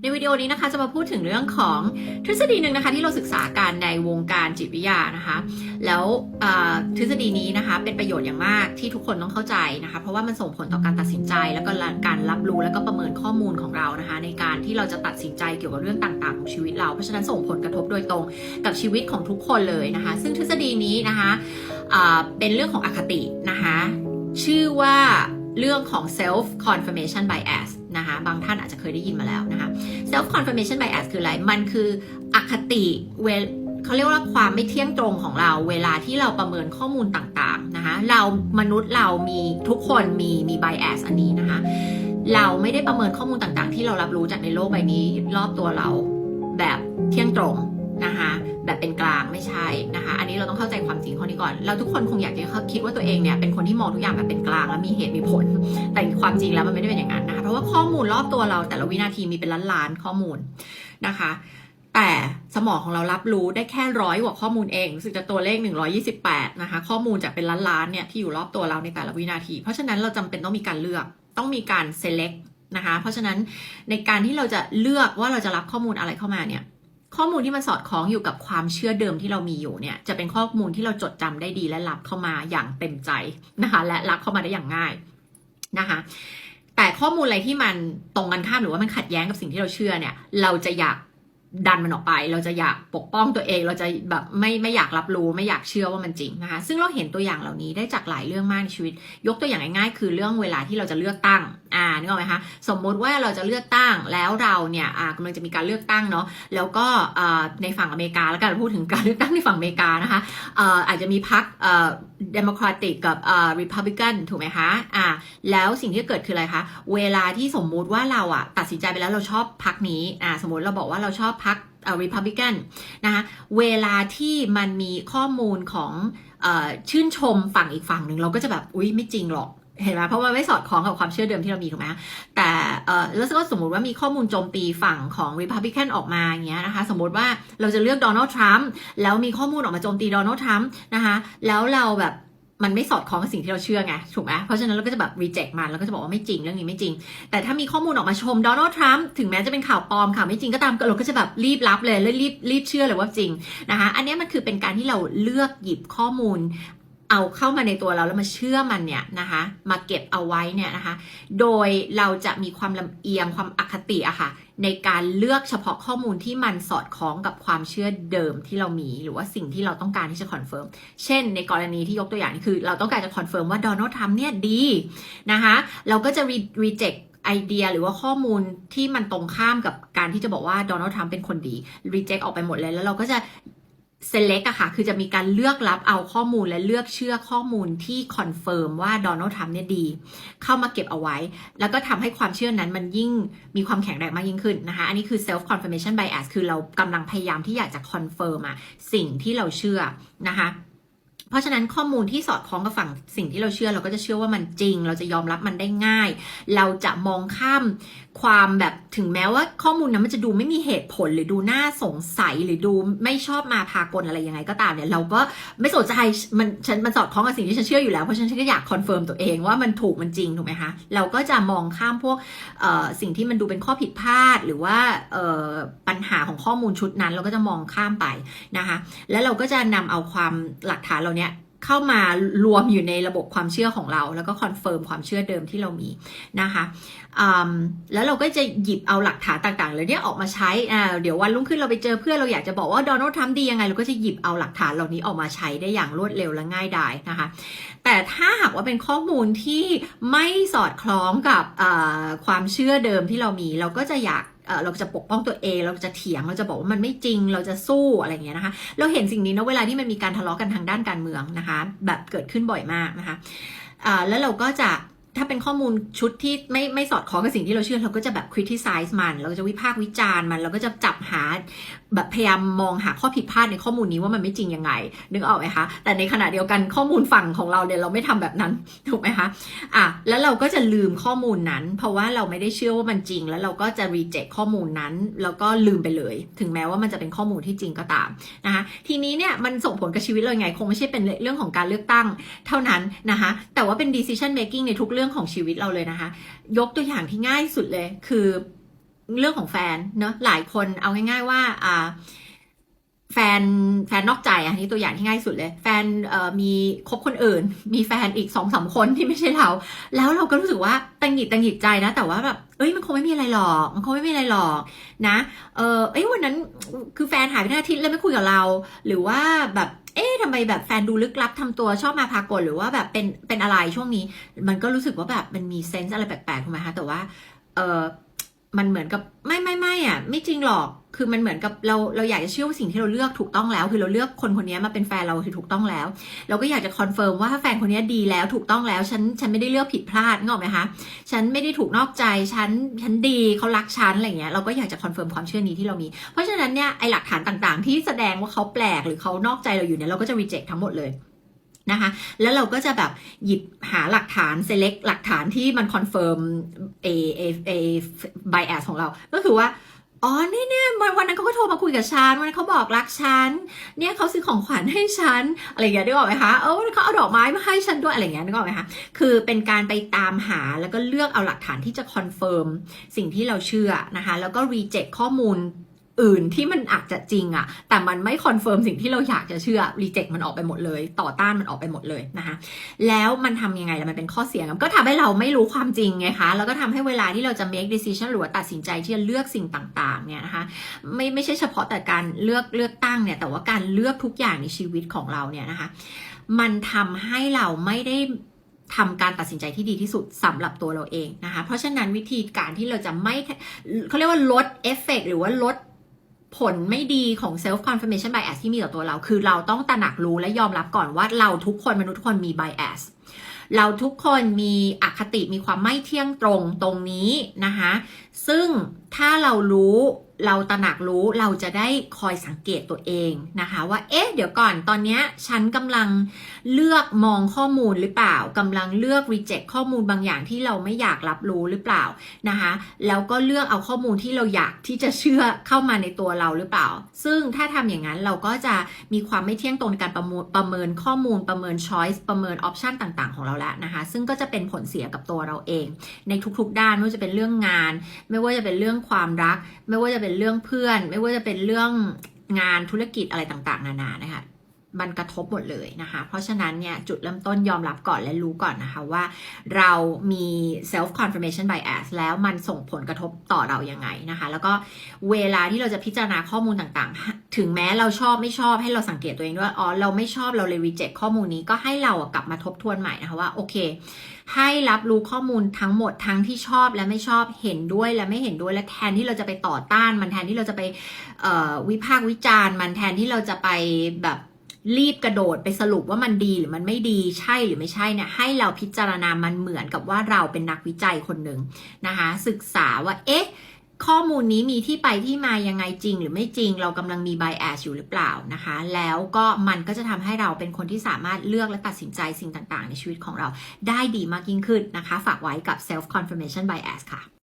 ในวิดีโอนี้นะคะจะมาพูดถึงเรื่องของทฤษฎีหนึ่งนะคะที่เราศึกษากันในวงการจิตวิทยานะคะ แล้วทฤษฎีนี้นะคะเป็นประโยชน์อย่างมากที่ทุกคนต้องเข้าใจนะคะ เพราะว่ามันส่งผลต่อการตัดสินใจ แล้วก็การรับรู้แล้วก็ประเมินข้อมูลของเรานะคะ ในการที่เราจะตัดสินใจเกี่ยวกับเรื่องต่างๆ ของชีวิตเรา เพราะฉะนั้นส่งผลกระทบโดยตรงกับชีวิตของทุกคนเลยนะคะ ซึ่งทฤษฎีนี้นะคะเป็นเรื่องของอคตินะคะ ชื่อว่าเรื่องของ self confirmation bias นะคะบางท่านอาจจะเคยได้ยินมาแล้วนะคะ self confirmation bias คืออะไร มันคืออคติเวลเขาเรียกว่าความไม่เที่ยงตรงของเรา เวลาที่เราประเมินข้อมูลต่างๆนะคะเรามนุษย์เรามีทุกคนมีมี bias อันนี้นะคะ เราไม่ได้ประเมินข้อมูลต่างๆ ที่เรารับรู้จากในโลกใบนี้รอบตัวเราแบบ เป็นกลางไม่ใช่นะคะ อันนี้เราต้องเข้าใจความจริงข้อนี้ก่อน เราทุกคนคงอยากจะคิดว่าตัวเองเนี่ยเป็นคนที่มองทุกอย่างแบบเป็นกลางและมีเหตุมีผล แต่ความจริงแล้วมันไม่ได้เป็นอย่างนั้นนะคะ เพราะว่าข้อมูลรอบตัวเราแต่ละวินาทีมีเป็นล้านล้านๆข้อมูลนะคะแต่สมองของเรารับรู้ได้แค่ร้อยกว่าข้อมูลเองรู้สึกจะตัวเลข 128 นะคะ ข้อมูลจากเป็นล้านล้านๆเนี่ยที่อยู่รอบตัวเราในแต่ละวินาที เพราะฉะนั้นเราจำเป็นต้องมีการเลือกต้องมีการ select นะคะ เพราะฉะนั้นในการที่เราจะเลือกว่าเราจะรับข้อมูลอะไรเข้ามาเนี่ย ข้อมูลที่มันสอดคล้องอยู่กับความเชื่อเดิมที่เรามีอยู่เนี่ยจะเป็นข้อมูลที่เราจดจำได้ดีและรับเข้ามาอย่างเต็มใจนะคะ และรับเข้ามาได้อย่างง่ายนะคะ แต่ข้อมูลอะไรที่มันตรงกันข้ามหรือว่ามันขัดแย้งกับสิ่งที่เราเชื่อเนี่ย เราจะอยาก ดันมันออกไป เราจะอยากปกป้องตัวเอง เราจะแบบไม่ไม่อยากรับรู้ไม่อยากเชื่อว่ามันจริงนะคะ ซึ่งเราเห็นตัวอย่างเหล่านี้ได้จากหลายเรื่องมากในชีวิต ยกตัวอย่างง่ายๆ คือเรื่องเวลาที่เราจะเลือกตั้ง อ่านึกออกไหมคะ สมมติว่าเราจะเลือกตั้งแล้วเราเนี่ย อ่ากำลังจะมีการเลือกตั้งเนาะ แล้วก็อ่าในฝั่งอเมริกาแล้วกันพูดถึงการเลือกตั้งในฝั่งอเมริกานะคะอ่าอาจจะมีพรรคอ่าเดโมแครติกกับอ่าริพับลิกันถูกไหมคะอ่าแล้วสิ่งที่เกิดคืออะไรคะ เวลาที่สมมุติว่าเราอะตัดสินใจไปแล้วเราชอบพรรคนี้ อ่าสมมติเราบอกว่าเราชอบพรรคอ่าริพับลิกันนะคะเวลาที่มันมีข้อมูลของเอ่อชื่นชมฝั่งอีกฝั่งหนึ่งเราก็จะแบบอุ๊ยไม่จริงหรอกเห็นไหมเพราะว่าไม่สอดคล้องกับความเชื่อเดิมที่เรามีถูกไหมแต่แล้วก็สมมติว่ามีข้อมูลโจมตีฝั่งของ Republican ออกมาอย่างเงี้ยนะคะ สมมติว่าเราจะเลือกโดนัลด์ทรัมป์แล้วมีข้อมูลออกมาโจมตีโดนัลด์ทรัมป์นะคะ แล้วเราแบบ มันไม่สอดคล้องกับสิ่งที่เราเชื่อไงถูกไหมเพราะฉะนั้นเราก็จะแบบ reject มันแล้วก็จะบอกว่าไม่จริงเรื่องนี้ไม่จริง แต่ถ้ามีข้อมูลออกมาชมโดนัลด์ทรัมป์ถึงแม้จะเป็นข่าวปลอมข่าวไม่จริงก็ตามเราก็จะแบบรีบรับเลยแล้วรีบรีบเชื่อเลยว่าจริงนะคะอันนี้มันคือเป็นการที่เราเลือกหยิบข้อมูล เอาเข้ามาในตัวเราแล้วมาเชื่อมันเนี่ยนะคะมาเก็บเอาไว้เนี่ยนะคะโดยเราจะมีความลำเอียงความอคติอะค่ะในการเลือกเฉพาะข้อมูลที่มันสอดคล้องกับความเชื่อเดิมที่เรามี หรือว่าสิ่งที่เราต้องการที่จะคอนเฟิร์ม เช่น ในกรณีที่ยกตัวอย่างนี่คือ เราต้องการจะคอนเฟิร์มว่าโดนัลด์ทรัมป์เนี่ยดีนะคะเราก็จะรีเจ็คไอเดียหรือว่าข้อมูลที่มันตรงข้ามกับการที่จะบอกว่าโดนัลด์ทรัมป์เป็นคนดีรีเจ็คออกไปหมดเลยแล้วเราก็จะ select อะค่ะ คือจะมีการเลือกรับเอาข้อมูลและเลือกเชื่อข้อมูลที่คอนเฟิร์มว่าโดนัลด์ทรัมป์เนี่ยดี เข้ามาเก็บเอาไว้ แล้วก็ทำให้ความเชื่อนั้นมันยิ่งมีความแข็งแรงมากยิ่งขึ้นนะคะ อันนี้คือ self confirmation bias คือเรากำลังพยายามที่อยากจะคอนเฟิร์มอะสิ่งที่เราเชื่อนะคะ เพราะฉะนั้นข้อมูลที่สอดคล้องกับฝั่งสิ่งที่เราเชื่อเราก็จะเชื่อว่ามันจริง เราจะยอมรับมันได้ง่าย เราจะมองข้ามความแบบถึงแม้ว่าข้อมูลนั้นมันจะดูไม่มีเหตุผลหรือดูน่าสงสัยหรือดูไม่ชอบมาพากลอะไรยังไงก็ตามเนี่ยเราก็ไม่สนใจมันฉันมันสอดคล้องกับสิ่งที่ฉันเชื่ออยู่แล้วเพราะฉันก็อยากคอนเฟิร์มตัวเองว่ามันถูกมันจริงถูกไหมคะเราก็จะมองข้ามพวกสิ่งที่มันดูเป็นข้อผิดพลาด หรือว่าปัญหาของข้อมูลชุดนั้น เราก็จะมองข้ามไปนะคะ แล้วเราก็จะนำเอาความหลักฐานเราเนี้ย เข้ามารวมอยู่ในระบบความเชื่อของเรา แล้วก็คอนเฟิร์มความเชื่อเดิมที่เรามีนะคะแล้วเราก็จะหยิบเอาหลักฐานต่างๆเหล่านี้ออกมาใช้เดี๋ยววันรุ่งขึ้นเราไปเจอเพื่อนเราอยากจะบอกว่าโดนัลด์ทรัมป์ดียังไงเราก็จะหยิบเอาหลักฐานเหล่านี้ออกมาใช้ได้อย่างรวดเร็วและง่ายดายนะคะแต่ถ้าหากว่าเป็นข้อมูลที่ไม่สอดคล้องกับความเชื่อเดิมที่เรามีเราก็จะอยากเราจะปกป้องตัวเอง เราจะเถียง เราจะบอกว่ามันไม่จริง เราจะสู้อะไรอย่างเงี้ยนะคะ เราเห็นสิ่งนี้นะเวลาที่มันมีการทะเลาะกันทางด้านการเมืองนะคะ แบบเกิดขึ้นบ่อยมากนะคะแล้วเราก็จะ ถ้าเป็นข้อมูลชุดที่ไม่ไม่สอดคล้องกับสิ่งที่เราเชื่อเราก็จะแบบ criticize มัน เราจะวิพากษ์วิจารณ์มัน เราก็จะจับหาแบบพยายามมองหาข้อผิดพลาดในข้อมูลนี้ว่ามันไม่จริงยังไง นึกออกไหมคะ แต่ในขณะเดียวกันข้อมูลฝั่งของเราเนี่ยเราไม่ทำแบบนั้นถูกไหมคะอะแล้วเราก็จะลืมข้อมูลนั้น เพราะว่าเราไม่ได้เชื่อว่ามันจริง แล้วเราก็จะ reject ข้อมูลนั้น แล้วก็ลืมไปเลย ถึงแม้ว่ามันจะเป็นข้อมูลที่จริงก็ตามนะคะทีนี้เนี่ยมันส่งผลกับชีวิตเราไงคงไม่ใช่เป็นเรื่องของการเลือกตั้งเท่านั้นนะคะแต่ว่าเป็น decision making ในทุกเรื่องื่องของชีวิตเราเลยนะคะ ยกตัวอย่างที่ง่ายสุดเลยคือเรื่องของแฟนเนอะหลายคนเอาง่าย ๆว่าอ่าแฟนแฟนนอกใจอะนี่ตัวอย่างที่ง่ายสุดเลย แฟนมีคบคนอื่น มีแฟนอีกสองสามคนที่ไม่ใช่เรา แล้วเราก็รู้สึกว่าตังหงิดตังหงิดใจนะ แต่ว่าแบบ เอ้ยมันคงไม่มีอะไรหรอก มันคงไม่มีอะไรหรอกนะ เออเอ้ยวันนั้นคือแฟนหายไปทั้งอาทิตย์เลยไม่คุยกับเรา หรือว่าแบบเอ๊ะทำไมแบบแฟนดูลึกลับทำตัวชอบมาพากลหรือว่าแบบเป็นเป็นอะไรช่วงนี้ มันก็รู้สึกว่าแบบมันมีเซนส์อะไรแปลกๆถูกไหมคะแต่ว่า เออ มันเหมือนกับไม่ไม่ไม่อะ ไม่จริงหรอกคือมันเหมือนกับเราเราอยากจะเชื่อว่าสิ่งที่เราเลือกถูกต้องแล้ว คือเราเลือกคนคนนี้มาเป็นแฟนเราคือถูกต้องแล้ว เราก็อยากจะคอนเฟิร์มว่าถ้าแฟนคนนี้ดีแล้วถูกต้องแล้ว ฉันฉันไม่ได้เลือกผิดพลาดนึกอกไหมคะฉันไม่ได้ถูกนอกใจฉันฉันดีเขารักฉันอะไรเงี้ยเราก็อยากจะคอนเฟิร์มความเชื่อนี้ที่เรามี เพราะฉะนั้นเนี่ยไอหลักฐานต่างๆ ที่แสดงว่าเขาแปลกหรือเขานอกใจเราอยู่เนี่ยเราก็จะ reject ทั้งหมดเลย นะคะแล้วเราก็จะแบบหยิบหาหลักฐาน select หลักฐานที่มันคอนเฟิร์มเอเอเอ bias ของเรา ก็คือว่าอ๋อนี่เนี่ยวันวันนั้นเขาก็โทรมาคุยกับฉันวันนั้นเขาบอกรักฉันเนี่ยเขาซื้อของขวัญให้ฉันอะไรอย่างเงี้ยนึกออกไหมคะเออเขาเอาดอกไม้มาให้ฉันด้วยอะไรอย่างเงี้ยนึกออกไหมคะคือเป็นการไปตามหาแล้วก็เลือกเอาหลักฐานที่จะคอนเฟิร์มสิ่งที่เราเชื่อนะคะแล้วก็ reject ข้อมูล อื่นที่มันอาจจะจริงอะแต่มันไม่คอนเฟิร์มสิ่งที่เราอยากจะเชื่อ reject มันออกไปหมดเลย ต่อต้านมันออกไปหมดเลยนะคะแล้วมันทำยังไงล่ะมันเป็นข้อเสียครับก็ทำให้เราไม่รู้ความจริงไงคะแล้วก็ทำให้เวลาที่เราจะ make decision หรือว่าตัดสินใจที่จะเลือกสิ่งต่างๆเนี่ยนะคะไม่ไม่ใช่เฉพาะแต่การเลือกเลือกตั้งเนี่ยแต่ว่าการเลือกทุกอย่างในชีวิตของเราเนี่ยนะคะมันทำให้เราไม่ได้ทำการตัดสินใจที่ดีที่สุดสำหรับตัวเราเองนะคะ เพราะฉะนั้นวิธีการที่เราจะไม่เขาเรียกว่าลดเอฟเฟกหรือว่าลด ผลไม่ดีของ self confirmation bias ที่มีต่อตัวเรา คือเราต้องตระหนักรู้และยอมรับก่อนว่าเราทุกคนมนุษย์ทุกคนมี bias เราทุกคนมีอคติมีความไม่เที่ยงตรงตรงนี้นะคะซึ่ง ถ้าเรารู้เราตระหนักรู้เราจะได้คอยสังเกตตัวเองนะคะว่าเอ๊ะเดี๋ยวก่อนตอนนี้ฉันกำลังเลือกมองข้อมูลหรือเปล่ากำลังเลือก reject ข้อมูลบางอย่างที่เราไม่อยากรับรู้หรือเปล่านะคะแล้วก็เลือกเอาข้อมูลที่เราอยากที่จะเชื่อเข้ามาในตัวเราหรือเปล่า ซึ่งถ้าทำอย่างนั้นเราก็จะมีความไม่เที่ยงตรงในการประมวลประเมินข้อมูลประเมิน choice ประเมิน option ต่างๆ ของเราแล้วนะคะซึ่งก็จะเป็นผลเสียกับตัวเราเอง ในทุกๆ ด้านไม่ว่าจะเป็นเรื่องงาน ไม่ว่าจะเป็นเรื่องความรัก ไม่ว่าจะเป็นเรื่องเพื่อน ไม่ว่าจะเป็นเรื่องงานธุรกิจอะไรต่าง ๆ นานานะคะ มันกระทบหมดเลยนะคะ เพราะฉะนั้นเนี่ยจุดเริ่มต้นยอมรับก่อนและรู้ก่อนนะคะว่า เรามี self confirmation bias แล้วมันส่งผลกระทบต่อเรายังไงนะคะ แล้วก็เวลาที่เราจะพิจารณาข้อมูลต่างๆ ถึงแม้เราชอบไม่ชอบให้เราสังเกตตัวเองด้วยอ๋อเราไม่ชอบเราเลย reject ข้อมูลนี้ก็ให้เรากลับมาทบทวนใหม่นะคะว่าโอเค ให้รับรู้ข้อมูลทั้งหมดทั้งที่ชอบและไม่ชอบเห็นด้วยและไม่เห็นด้วยและแทนที่เราจะไปต่อต้าน มันแทนที่เราจะไปวิพากษ์วิจารณ์ มันแทนที่เราจะไปแบบ รีบกระโดดไปสรุปว่ามันดีหรือมันไม่ดีใช่หรือไม่ใช่เนี่ยให้เราพิจารณามันเหมือนกับว่าเราเป็นนักวิจัยคนหนึ่งนะคะศึกษาว่าเอ๊ะข้อมูลนี้มีที่ไปที่มายังไงจริง หรือไม่จริง เรากำลังมี bias อยู่หรือเปล่านะคะ แล้วก็มันก็จะทำให้เราเป็นคนที่สามารถเลือกและตัดสินใจสิ่งต่างๆ ในชีวิตของเราได้ดีมากยิ่งขึ้นนะคะ ฝากไว้กับ self confirmation bias ค่ะ